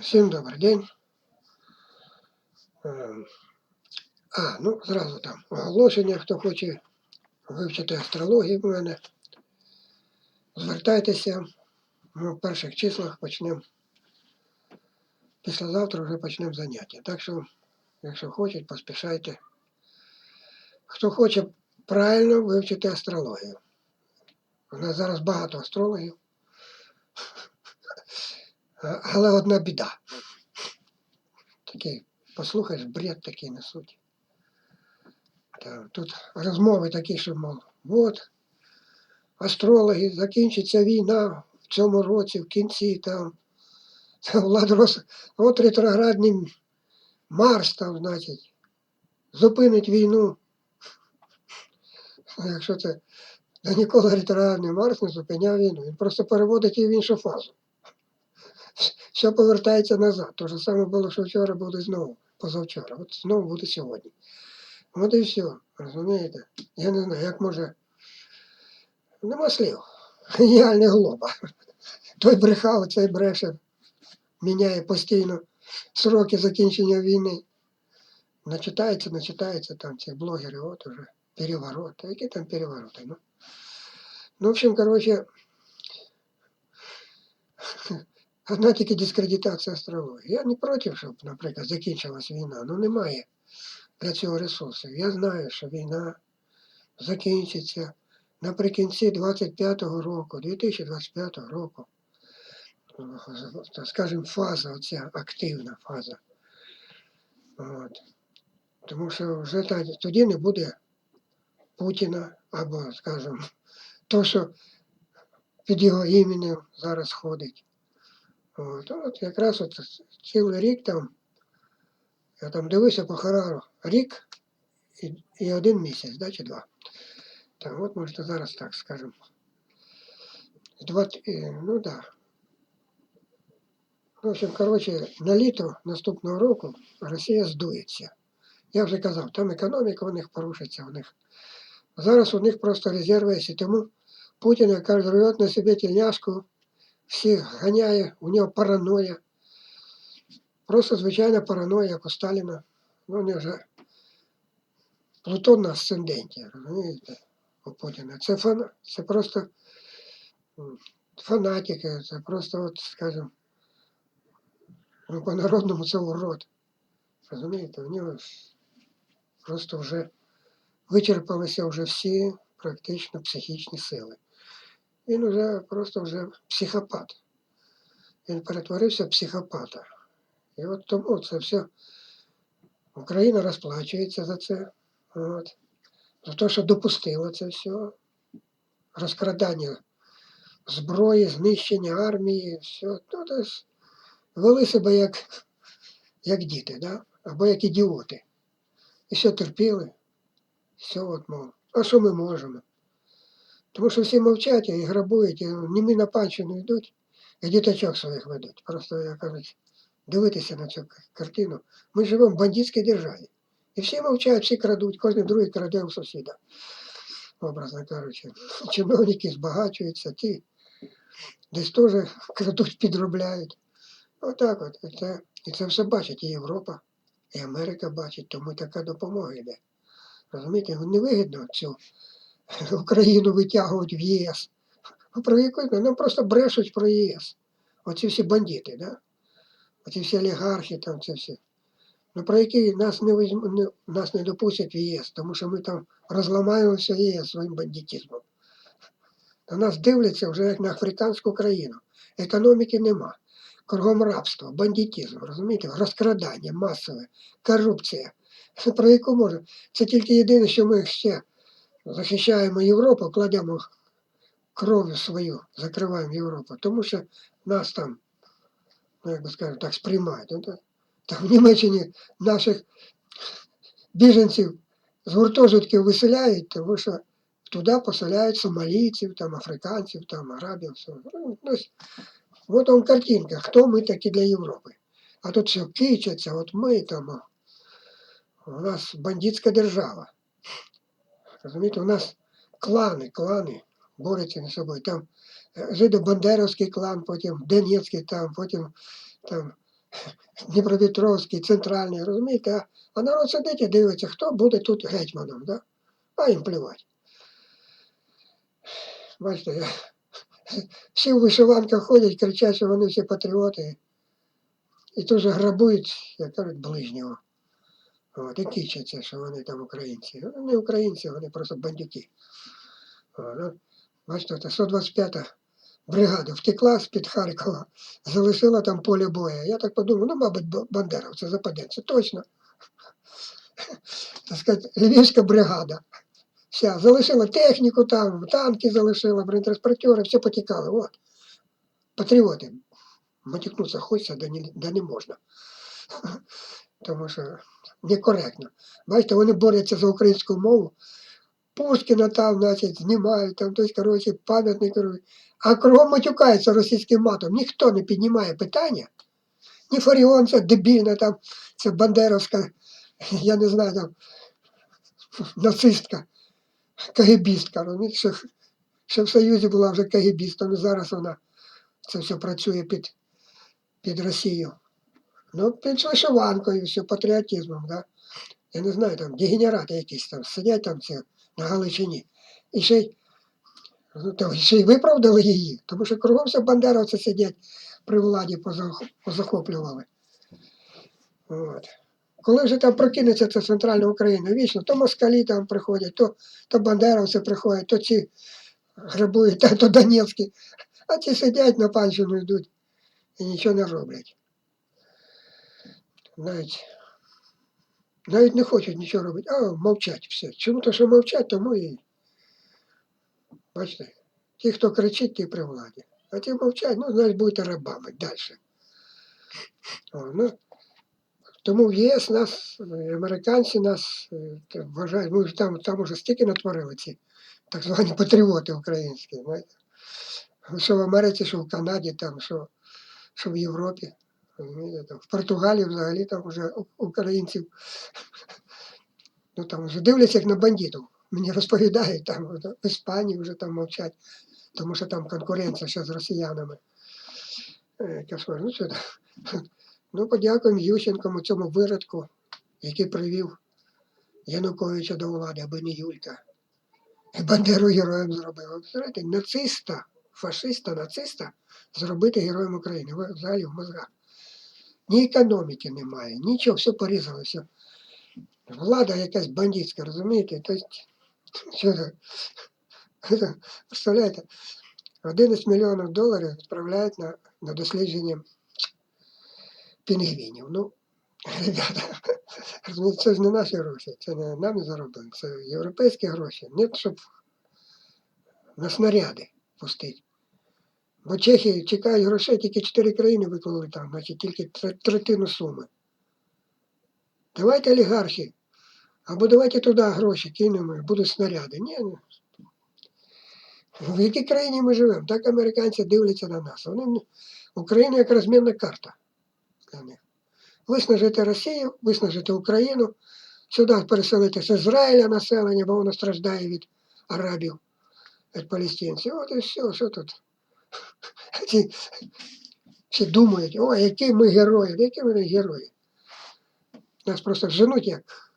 Всім добрий день. Е, А, ну зразу там оголошення, хто хоче вивчити астрологію в мене. Звертайтеся. Ми в перших числах почнемо. Післязавтра вже почнемо заняття. Так що, якщо хочуть, поспішайте. Хто хоче правильно вивчити астрологію. У нас зараз багато астрологів. А- Але одна біда. Такий, послухаєш, бред такий несуть. Тут розмови такі, що мов, от, астрологи, закінчиться війна в цьому році, в кінці там. Та Влад. От ретроградний Марс там, значить, зупинить війну. Якщо це ніколи ретроградний Марс не зупиняв війну, він просто переводить її в іншу фазу. Все повертається назад. Те ж саме було, що вчора буде знову, позавчора. От знову буде сьогодні. От і все, розумієте? Я не знаю, як може. Нема слів. Геніальний глоба. Той брехав, цей бреше. Міняє постійно сроки закінчення війни. Начитається, начитається там ці блогери, от уже перевороти. Які там перевороти? Ну, ну в общем, короче, одна тільки дискредитація астрології. Я не проти, щоб, наприклад, закінчилась війна. Ну немає для цього ресурсів. Я знаю, що війна закінчиться наприкінці 25-го року, 2025 року. Скажімо, фаза, оця активна фаза. От. Тому що вже тоді не буде Путіна або, скажімо, то, що під його іменем зараз ходить. От, от якраз от цілий рік там, я там дивився по Харару, рік і, і один місяць, да, чи два. Там, от можете зараз так скажемо. Два, е, ну да. В общем, коротше, на літо наступного року Росія здується. Я вже казав, там економіка у них порушиться у них. Зараз у них просто резерви тому Путін, кажуть, рвет на себе тельняшку, всіх ганяє, у нього параноя. Просто звичайна параноя, як у Сталіна. Ну, вони вже Плутон на асценденті, розумієте, у Путіна. Це, фан... це просто фанатики, це просто, от, скажімо, ну, по-народному це урод. Розумієте, у нього просто вже вичерпалися вже всі практично психічні сили. Він вже просто вже психопат. Він перетворився в психопата. І от тому це все. Україна розплачується за це. От. За те, що допустила це все. Розкрадання зброї, знищення армії, все. Ну, то вели себе як, як діти, да? або як ідіоти. І все терпіли. Все, от, мов. А що ми можемо? Тому що всі мовчать і грабують, німі на панщину йдуть, і діточок своїх ведуть. Просто, як кажуть, дивитися на цю картину. Ми живемо в бандитській державі. І всі мовчать, всі крадуть, кожен другий краде у сусіда. Образно кажучи. Чиновники збагачуються, ті десь теж крадуть, підробляють. Отак от. І це, і це все бачить і Європа, і Америка бачить, тому така допомога йде. Розумієте, невигідно цю Україну витягують в ЄС. Про яку? Нам просто брешуть про ЄС. Оці всі бандити, да? Оці всі олігархи, там це всі. Ну про які нас не, візьм... не нас не допустять в ЄС, тому що ми там розламаємо все ЄС своїм бандитизмом. На нас дивляться вже як на африканську країну. Економіки нема. Кругом рабство, бандитизм, розумієте? Розкрадання масове, корупція. Про яку може? Це тільки єдине, що ми ще захищаємо Європу, кладемо кров'ю свою, закриваємо Європу, тому що нас там, ну як би сказати, так сприймають. Ну. Там в Німеччині наших біженців з гуртожитків виселяють, тому що туди поселяють сомалійців, там, африканців, там, арабів. Все. Ну, ну, от вам картинка, хто ми такі для Європи. А тут все кичаться, от ми там, у нас бандитська держава. Розумієте, у нас клани, клани борються між собою. Там Жидо-Бандеровський клан, потім Донецький там, потім там Дніпропетровський, центральний, розумієте? А, а народ сидить і дивиться, хто буде тут гетьманом, да? а їм плювати. Бачите, я- всі в вишиванках ходять, кричать, що вони всі патріоти. І тут же грабують, як кажуть, ближнього. От, і кичаться, що вони там українці. Вони не українці, вони просто бандюки. Ну, бачите, 125-та бригада втекла з-під Харкова, залишила там поле бою. Я так подумав, ну, мабуть, бандеровці, западенці, точно. Так сказати, Львівська бригада. Вся, залишила техніку там, танки залишила, бронетранспортери, все потікали. От. Патріоти. Матюкнутися хочеться, да не, да не можна. Тому що некоректно. Бачите, вони борються за українську мову. Пушкіна там, значить, знімають, там, тобто, коротше, пам'ятник. А кругом матюкається російським матом. Ніхто не піднімає питання. Ні Фаріон, це дебільна, там, це Бандеровська, я не знаю, там, нацистка, кагебістка. Що, що в Союзі була вже кагебістом, і зараз вона це все працює під, під Росію. Ну, під вишиванкою, все, патріотизмом, да? Я не знаю, там дегенерати якісь там сидять там ці, на Галичині. І ще й, ну, то ще й виправдали її, тому що кругом все бандеровці сидять при владі позах- позахоплювали. От. Коли вже там прокинеться це центральна Україна, вічно, то москалі там приходять, то, то бандеровці приходять, то ці грабують, то Донецькі, а ці сидять на панщину йдуть і нічого не роблять. Навіть, навіть не хочуть нічого робити, а мовчать все. Чому то, що мовчать, тому і бачите, ті, хто кричить, ті при владі. А ті мовчать, ну, значить, будете рабами далі. О, ну, тому в ЄС нас, американці нас е, вважають, ми ж там, там уже стільки натворили ці так звані патріоти українські. Знаєте? Що в Америці, що в Канаді, там, що, що в Європі. В Португалії взагалі там вже українців. Ну там вже дивляться як на бандитів. Мені розповідають, там в Іспанії вже там мовчать, тому що там конкуренція ще з росіянами. Е, Ну, що, ну подякуємо Ющенкому цьому виродку, який привів Януковича до влади, аби не Юлька. Бандеру героєм зробив. Знаєте, нациста, фашиста, нациста зробити героєм України. Ви взагалі в мозгах. Ні економіки немає, нічого, все порізали, все. Влада якась бандитська, розумієте? Тобто, Представляєте, 11 мільйонів доларів відправляють на, на дослідження пінгвінів. Ну, ребята, розумієте, це ж не наші гроші, це не нам заробили, це європейські гроші. Не щоб на снаряди пустити. Бо Чехії чекають грошей, тільки чотири країни виклали там, значить тільки третину суми. Давайте олігархи, або давайте туди гроші кинемо, будуть снаряди. Ні, ну. В якій країні ми живемо? Так американці дивляться на нас. Вони, Україна як розмінна карта для них. Виснажити Росію, виснажити Україну, сюди переселити з Ізраїля населення, бо воно страждає від арабів, від палестинців. От і все, що тут. Всі думають, о, які ми герої, які не герої. Нас просто женуть як,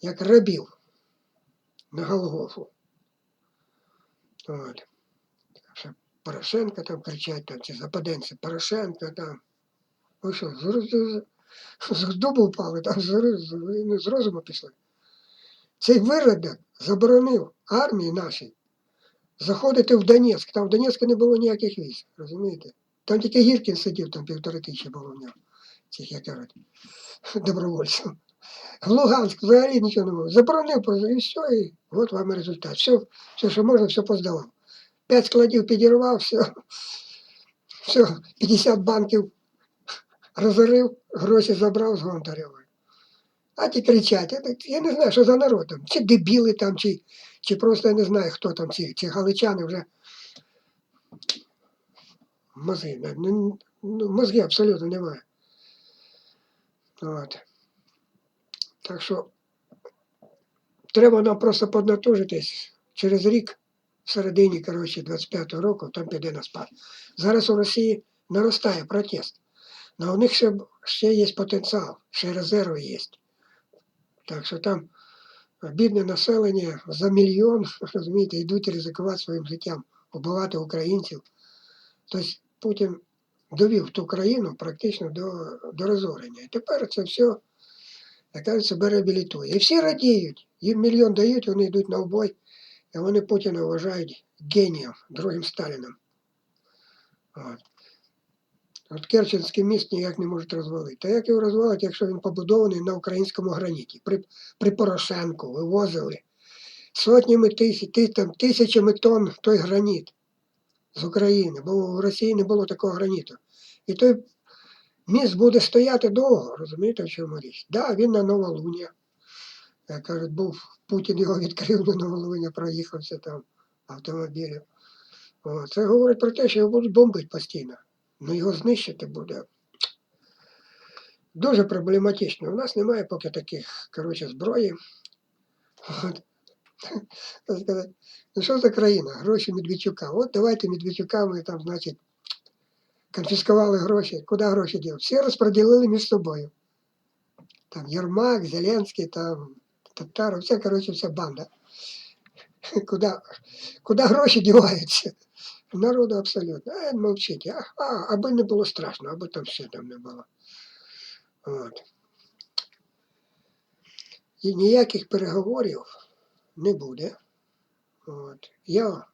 як рабів на Голгофу. От. Порошенко там кричать, там ці западенці, Порошенко там. Ви що, з, дубу впали, там з розуму пішли. Цей виродок заборонив армії нашій заходити в Донецьк. Там в Донецьку не було ніяких військ, розумієте? Там тільки Гіркін сидів, там півтори тисячі було в нього, цих як кажуть, добровольців. В Луганськ взагалі нічого не було. Заборонив і все, і от вам результат. Все, все, що можна, все поздавав. П'ять складів підірвав, все, все, 50 банків розорив, гроші забрав з Гонтарєва. А ті кричать, я, не знаю, що за народ чи дебіли там, чи, чи просто я не знаю, хто там, ці, ці галичани вже мозги, ну, мозги абсолютно немає. От. Так що треба нам просто поднатужитись через рік в середині, коротше, 25-го року, там піде на спад. Зараз у Росії наростає протест. Але у них ще, ще є потенціал, ще резерви є. Так що там бідне населення за мільйон, розумієте, йдуть ризикувати своїм життям, вбивати українців. Тобто Путін довів ту країну практично до, до розорення. І тепер це все, як кажуть, себе реабілітує. І всі радіють. Їм мільйон дають, вони йдуть на обой, і вони Путіна вважають генієм, другим Сталіном. От. От Керченський міст ніяк не можуть розвалити. Та як його розвалить, якщо він побудований на українському граніті? При, при Порошенку вивозили сотнями тисяч, там, тисячами тонн той граніт з України, бо в Росії не було такого граніту. І той міст буде стояти довго, розумієте, в чому річ? Так, да, він на Новолуння. Кажуть, був Путін його відкрив на Новолуння, проїхався там автомобілем. Це говорить про те, що його будуть бомбити постійно. Ну його знищити буде. Дуже проблематично. У нас немає поки таких, коротше, зброї. Ну що за країна? Гроші Медведчука. От давайте Медведчука ми там, значить, конфіскували гроші. Куди гроші діли? Всі розподілили між собою. Там Єрмак, Зеленський, там Татаров, вся, коротше, вся банда. Куди гроші діваються? Народу абсолютно. А мовчить. А, а, аби не було страшно, аби там все там не було. От. І ніяких переговорів не буде. От. Я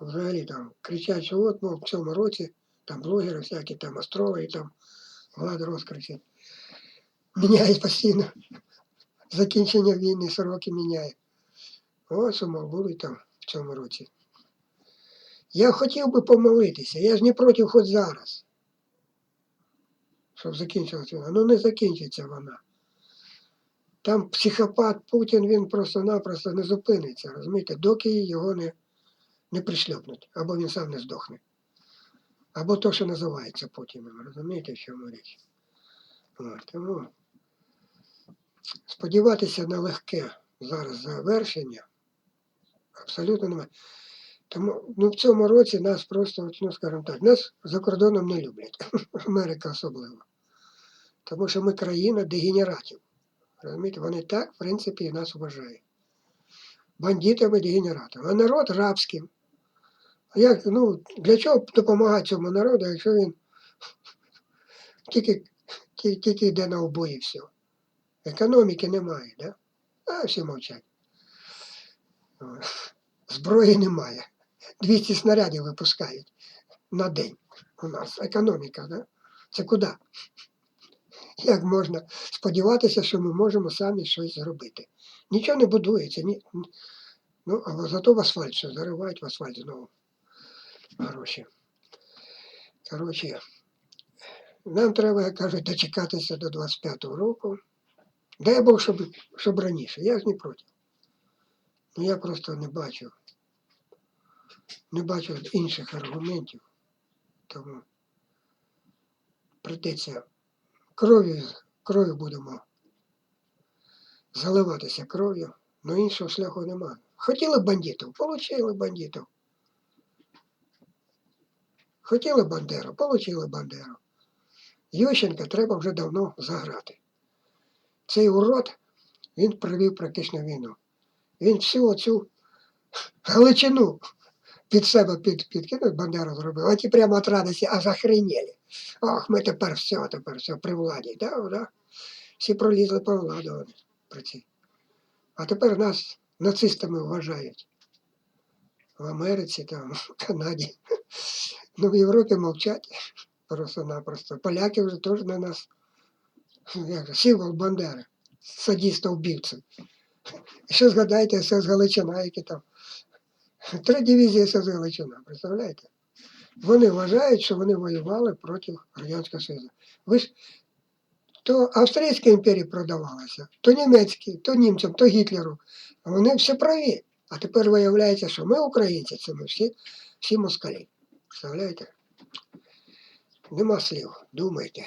взагалі там кричать, що от, мов, в цьому році там блогери всякі, там астрологи, там влада розкричать. Міняють постійно. Закінчення війни, сроки міняє. Ось, мов, будуть там в цьому році. Я хотів би помолитися, я ж не проти хоч зараз. Щоб закінчилася війна. Ну не закінчиться вона. Там психопат Путін, він просто-напросто не зупиниться, розумієте, доки його не, не пришльопнуть, або він сам не здохне. Або то, що називається Путіним, розумієте, в чому річ. От, тому сподіватися на легке зараз завершення абсолютно немає. Тому ну, в цьому році нас просто, ну скажімо так, нас за кордоном не люблять, Америка особливо. Тому що ми країна дегенератів. Розумієте, вони так, в принципі, нас вважають. Бандитами, дегенератами. А народ рабським. А як, ну, для чого допомагати цьому народу, якщо він тільки, ті- тільки йде на обої все. Економіки немає, да? А всі мовчать. Зброї немає. 200 снарядів випускають на день у нас. Економіка, да? Це куди? Як можна сподіватися, що ми можемо самі щось зробити? Нічого не будується. Ні, ну, а зато в асфальт що заривають в асфальт знову гроші. Коротше, нам треба, як кажуть, дочекатися до 25-го року. Дай Бог, щоб, щоб раніше. Я ж не проти. Ну я просто не бачу. Не бачу інших аргументів. Тому прийдеться кров'ю, кров'ю будемо заливатися кров'ю, але іншого шляху немає. Хотіли бандитів, отримали бандитів. Хотіли Бандеру, отримали Бандеру. Ющенка треба вже давно заграти. Цей урод, він провів практично війну. Він всю оцю Галичину під себе під, підкинув, Бандеру зробив, а ті прямо від радості аж охренели. Ох, ми тепер все, тепер все при владі. Да, да. Всі пролізли по владу. А тепер нас нацистами вважають. В Америці, там, в Канаді. Ну, в Європі мовчать просто-напросто. Поляки вже теж на нас як же, символ Бандери, садіста вбивця. І що згадайте СС Галичина, які там. Три дивізії СС Галичина, представляєте? Вони вважають, що вони воювали проти Радянського Союзу. Ви ж то Австрійська імперія продавалася, то німецькі, то німцям, то Гітлеру. Вони всі праві. А тепер виявляється, що ми, українці, це ми всі, всі москалі. Представляєте? Нема слів, думайте.